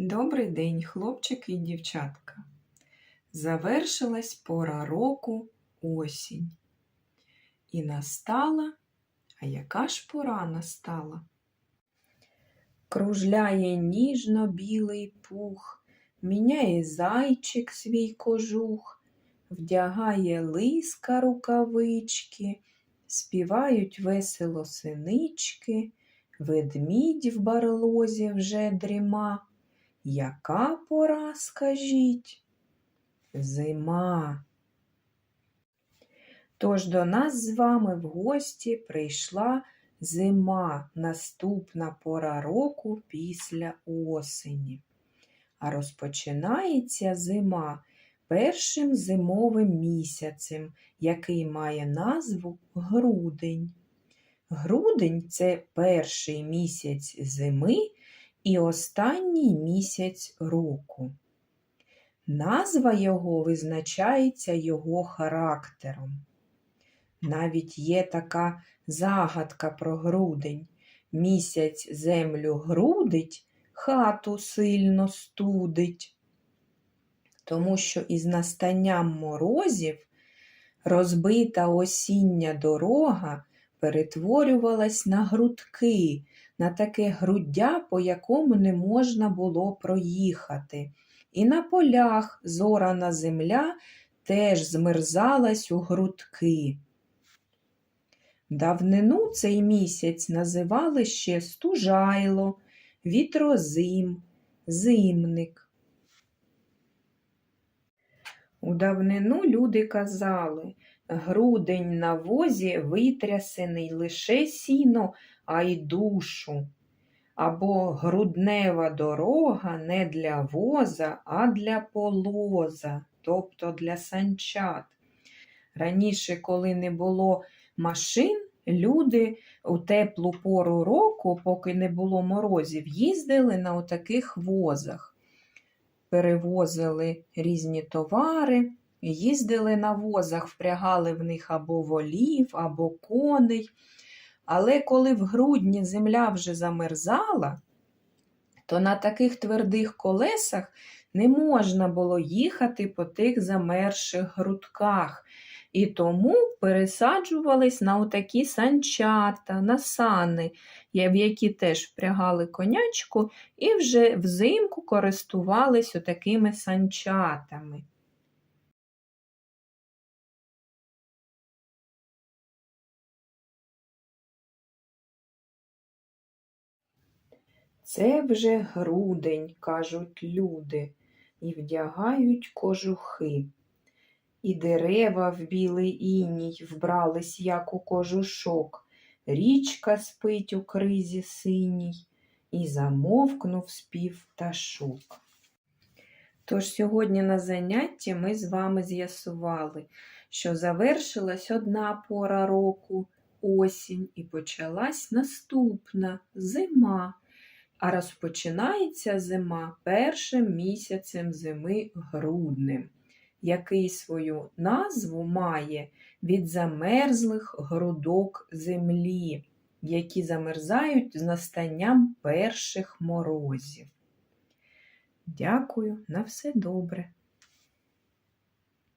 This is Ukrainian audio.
Добрий день, хлопчики і дівчатка. Завершилась пора року осінь. І настала, а яка ж пора настала? Кружляє ніжно-білий пух, міняє зайчик свій кожух, вдягає лиска рукавички, співають весело синички, ведмідь в барлозі вже дріма. Яка пора, скажіть? Зима. Тож до нас з вами в гості прийшла зима, наступна пора року після осені. А розпочинається зима першим зимовим місяцем, який має назву грудень. Грудень це перший місяць зими і останній місяць року. Назва його визначається його характером. Навіть є така загадка про грудень. Місяць землю грудить, хату сильно студить. Тому що із настанням морозів розбита осіння дорога перетворювалась на грудки, на таке груддя, по якому не можна було проїхати. І на полях зорана земля теж змерзалась у грудки. Давнину цей місяць називали ще стужайло, вітрозим, зимник. У давнину люди казали, грудень на возі витрясений лише сіно, а й душу. Або груднева дорога не для воза, а для полоза, тобто для санчат. Раніше, коли не було машин, люди у теплу пору року, поки не було морозів, їздили на отаких возах, перевозили різні товари, їздили на возах, впрягали в них або волів, або коней. Але коли в грудні земля вже замерзала, то на таких твердих колесах не можна було їхати по тих замерзших грудках. І тому пересаджувались на отакі санчата, на сани, в які теж впрягали конячку, і вже взимку користувались отакими санчатами. Це вже грудень, кажуть люди, і вдягають кожухи. І дерева в білий іній вбрались, як у кожушок, річка спить у кризі синій, і замовкнув спів пташок. Тож сьогодні на занятті ми з вами з'ясували, що завершилась одна пора року осінь, і почалась наступна зима. А розпочинається зима першим місяцем зими груднем, який свою назву має від замерзлих грудок землі, які замерзають з настанням перших морозів. Дякую, на все добре.